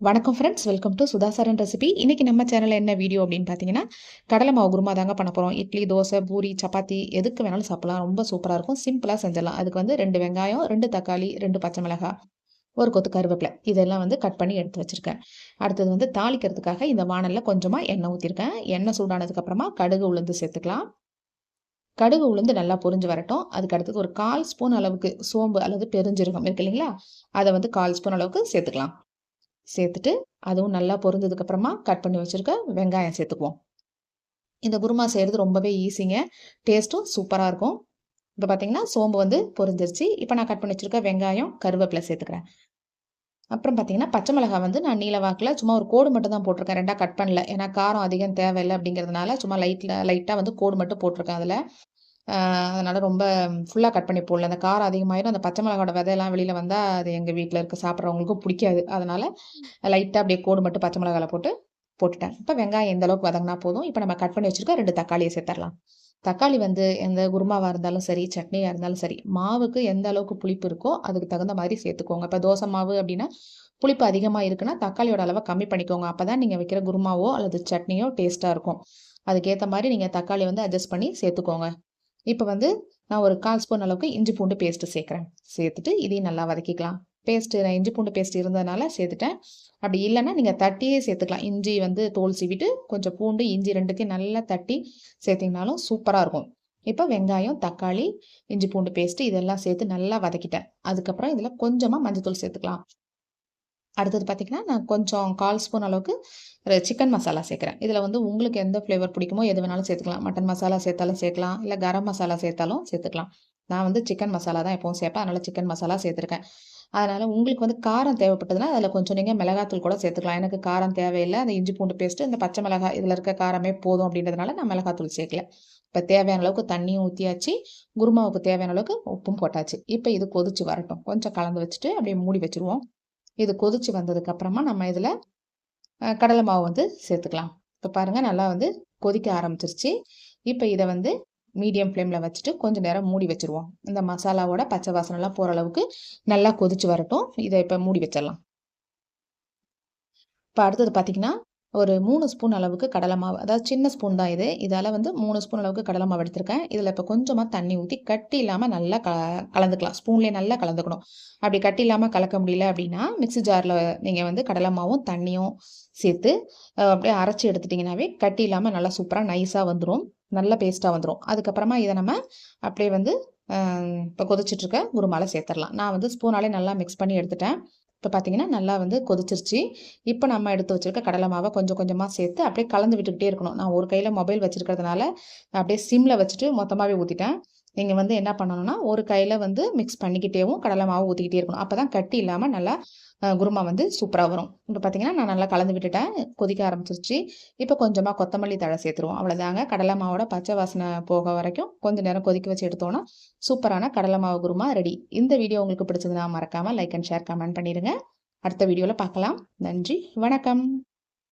வணக்கம் friends welcome to Sudhasaran recipe இன்றைக்கி நம்ம சேனலில் என்ன வீடியோ அப்படின்னு பார்த்தீங்கன்னா கடலை மாவு குருமா தாங்க பண்ண போகிறோம் இட்லி தோசை பூரி சப்பாத்தி எதுக்கு வேணாலும் சாப்பிடலாம். ரொம்ப சூப்பராக இருக்கும். சிம்பிளாக செஞ்சிடலாம். அதுக்கு வந்து ரெண்டு வெங்காயம் ரெண்டு தக்காளி ரெண்டு பச்சை மிளகாய் ஒரு கொத்து கருவேப்பிலை. இதெல்லாம் வந்து கட் பண்ணி எடுத்து வச்சுருக்கேன். அடுத்தது வந்து தாளிக்கிறதுக்காக இந்த வானலில் கொஞ்சமாக எண்ணெய் ஊற்றிருக்கேன் எண்ணெய் சூடானதுக்கப்புறமா கடுகு உளுந்து சேர்த்துக்கலாம். கடுகு உளுந்து நல்லா பொரிஞ்சு வரட்டும். அதுக்கு அடுத்தது ஒரு கால் ஸ்பூன் அளவுக்கு சோம்பு அல்லது பெருஞ்சீரகம் இருக்கு இல்லைங்களா? அதை வந்து கால் ஸ்பூன் அளவுக்கு சேர்த்துக்கலாம். சேர்த்துட்டு அதுவும் நல்லா பொரிஞ்சதுக்கு அப்புறமா கட் பண்ணி வச்சுருக்க வெங்காயம் சேர்த்துக்குவோம். இந்த குருமா செய்கிறது ரொம்பவே ஈஸிங்க டேஸ்ட்டும் சூப்பராக இருக்கும். இப்போ பார்த்தீங்கன்னா சோம்பு வந்து பொரிஞ்சிருச்சு. இப்போ நான் கட் பண்ணி வச்சுருக்க வெங்காயம் கருவேப்பிலை சேர்த்துக்கிறேன். அப்புறம் பார்த்தீங்கன்னா பச்சை மிளகாய் வந்து நான் நீல வாக்கில் சும்மா ஒரு கோடு மட்டும் தான் போட்டிருக்கேன். ரெண்டாக கட் பண்ணல. ஏன்னா காரம் அதிகம் தேவையில்லை அப்படிங்கிறதுனால சும்மா லைட்டில் லைட்டாக வந்து கோடு மட்டும் போட்டிருக்கேன் அதில். அதனால் ரொம்ப ஃபுல்லாக கட் பண்ணி போடல. அந்த காரம் அதிகமாயிடும். அந்த பச்சை மிளகாவோட விதையெல்லாம் வெளியில் வந்தால் அது எங்கள் வீட்டில் இருக்க சாப்பிட்றவங்களுக்கும் பிடிக்காது. அதனால் லைட்டாக அப்படியே கோடு மட்டும் பச்சை மிளகாவில் போட்டு போட்டுட்டேன். இப்போ வெங்காயம் எந்த அளவுக்கு வதங்கினா போதும். இப்போ நம்ம கட் பண்ணி வச்சுருக்க ரெண்டு தக்காளியை சேர்த்துடலாம் தக்காளி வந்து எந்த குருமாவாக இருந்தாலும் சரி சட்னியாக இருந்தாலும் சரி மாவுக்கு எந்த அளவுக்கு புளிப்பு இருக்கோ அதுக்கு தகுந்த மாதிரி சேர்த்துக்கோங்க. இப்போ தோசை மாவு அப்படின்னா புளிப்பு அதிகமாக இருக்குன்னா தக்காளியோட அளவை கம்மி பண்ணிக்கோங்க. அப்போ தான் நீங்கள் வைக்கிற குருமாவோ அல்லது சட்னியோ டேஸ்ட்டாக இருக்கும். அதுக்கேற்ற மாதிரி நீங்கள் தக்காளி வந்து அட்ஜஸ்ட் பண்ணி சேர்த்துக்கோங்க. இப்போ வந்து நான் ஒரு கால் ஸ்பூன் அளவுக்கு இஞ்சி பூண்டு பேஸ்ட்டு சேர்க்குறேன். சேர்த்துட்டு இதையும் நல்லா வதக்கிக்கலாம். பேஸ்ட்டு நான் இஞ்சி பூண்டு பேஸ்ட் இருந்ததுனால சேர்த்துட்டேன். அப்படி இல்லைன்னா நீங்கள் தட்டியே சேர்த்துக்கலாம். இஞ்சி வந்து தோல் சீவிட்டு கொஞ்சம் பூண்டு இஞ்சி ரெண்டுத்தையும் நல்லா தட்டி சேர்த்திங்கனாலும் சூப்பராக இருக்கும். இப்போ வெங்காயம் தக்காளி இஞ்சி பூண்டு பேஸ்ட்டு இதெல்லாம் சேர்த்து நல்லா வதக்கிட்டேன். அதுக்கப்புறம் இதில் கொஞ்சமாக மஞ்சத்தூள் சேர்த்துக்கலாம். அடுத்தது பார்த்திங்கன்னா நான் கொஞ்சம் கால் ஸ்பூன் அளவுக்கு சிக்கன் மசாலா சேர்க்குறேன். இதில் வந்து உங்களுக்கு எந்த ஃப்ளேவர் பிடிக்குமோ எது வேணாலும் சேர்த்துக்கலாம். மட்டன் மசாலா சேர்த்தாலும் சேர்க்கலாம். இல்லை கரம் மசாலா சேர்த்தாலும் சேர்த்துக்கலாம். நான் வந்து சிக்கன் மசாலா தான் எப்போவும் சேர்ப்பேன். அதனால் சிக்கன் மசாலா சேர்த்துருக்கேன். அதனால் உங்களுக்கு வந்து காரம் தேவைப்பட்டதுன்னா அதில் கொஞ்சம் நீங்கள் மிளகாத்தூள் கூட சேர்த்துக்கலாம். எனக்கு காரம் தேவையில்லை. அந்த இஞ்சி பூண்டு பேஸ்ட்டு இந்த பச்சை மிளகாய் இதில் இருக்க காரமே போதும் அப்படின்றதுனால நான் மிளகாத்தூள் சேர்க்கல. இப்போ தேவையான அளவுக்கு தண்ணியும் ஊற்றியாச்சு குருமாவுக்கு தேவையான அளவுக்கு உப்பும் போட்டாச்சு. இப்போ இது கொதிச்சு வரட்டும். கொஞ்சம் கலந்து வச்சுட்டு அப்படியே மூடி வச்சுருவோம். இது கொதிச்சு வந்ததுக்கப்புறமா நம்ம இதில் கடலை மாவு வந்து சேர்த்துக்கலாம். இப்போ பாருங்கள் நல்லா வந்து கொதிக்க ஆரம்பிச்சிருச்சு. இப்போ இதை வந்து மீடியம் ஃப்ளேமில் வச்சுட்டு கொஞ்சம் நேரம் மூடி வச்சுருவோம். இந்த மசாலாவோட பச்சை வாசனைலாம் போகிற அளவுக்கு நல்லா கொதிச்சு வரட்டும். இதை இப்போ மூடி வச்சிடலாம். இப்போ அடுத்தது பார்த்திங்கன்னா ஒரு மூணு ஸ்பூன் அளவுக்கு கடலை மாவு. அதாவது சின்ன ஸ்பூன் தான் இது. இதால் வந்து மூணு ஸ்பூன் அளவுக்கு கடலை மாவு எடுத்திருக்கேன். இதில் இப்போ கொஞ்சமாக தண்ணி ஊற்றி கட்டி இல்லாமல் நல்லா க கலந்துக்கலாம். ஸ்பூன்லேயே நல்லா கலந்துக்கணும். அப்படி கட்டி இல்லாமல் கலக்க முடியல அப்படின்னா மிக்சி ஜாரில் நீங்கள் வந்து கடலை மாவும் தண்ணியும் சேர்த்து அப்படியே அரைச்சி எடுத்துட்டிங்கனாவே கட்டி இல்லாமல் நல்லா சூப்பராக நைஸாக வந்துடும் நல்ல பேஸ்ட்டாக வந்துடும் அதுக்கப்புறமா இதை நம்ம அப்படியே வந்து இப்போ கொதிச்சிட்ருக்க குருமாலை சேர்த்துடலாம். நான் வந்து ஸ்பூனாலே நல்லா மிக்ஸ் பண்ணி எடுத்துட்டேன். இப்போ பார்த்தீங்கன்னா நல்லா வந்து கொதிச்சிருச்சு. இப்போ நம்ம எடுத்து வச்சுருக்க கடலை மாவை கொஞ்சம் கொஞ்சமாக சேர்த்து அப்படியே கலந்து விட்டுக்கிட்டே இருக்கணும். நான் ஒரு கையில் மொபைல் வச்சுருக்கிறதுனால அப்படியே சிம்மில் வச்சுட்டு மொத்தமாகவே ஊற்றிட்டேன் நீங்கள் வந்து என்ன பண்ணணும்னா ஒரு கையில் வந்து மிக்ஸ் பண்ணிக்கிட்டேவும் கடலை மாவு ஊற்றிக்கிட்டே இருக்கணும். அப்போ தான் கட்டி இல்லாமல் நல்லா குருமா வந்து சூப்பராக வரும். இப்போ பார்த்தீங்கன்னா நான் நல்லா கலந்து விட்டுட்டேன். கொதிக்க ஆரம்பிச்சிருச்சு. இப்போ கொஞ்சமாக கொத்தமல்லி தழை சேர்த்துருவோம். அவ்வளோதாங்க கடலை மாவோட பச்சை வாசனை போக வரைக்கும் கொஞ்சம் நேரம் கொதிக்க வச்சு எடுத்தோன்னா சூப்பரான கடலை மாவு குருமா ரெடி இந்த வீடியோ உங்களுக்கு பிடிச்சதுன்னா மறக்காமல் லைக் அண்ட் ஷேர் கமெண்ட் பண்ணிடுங்க. அடுத்த வீடியோவில் பார்க்கலாம். நன்றி. வணக்கம்.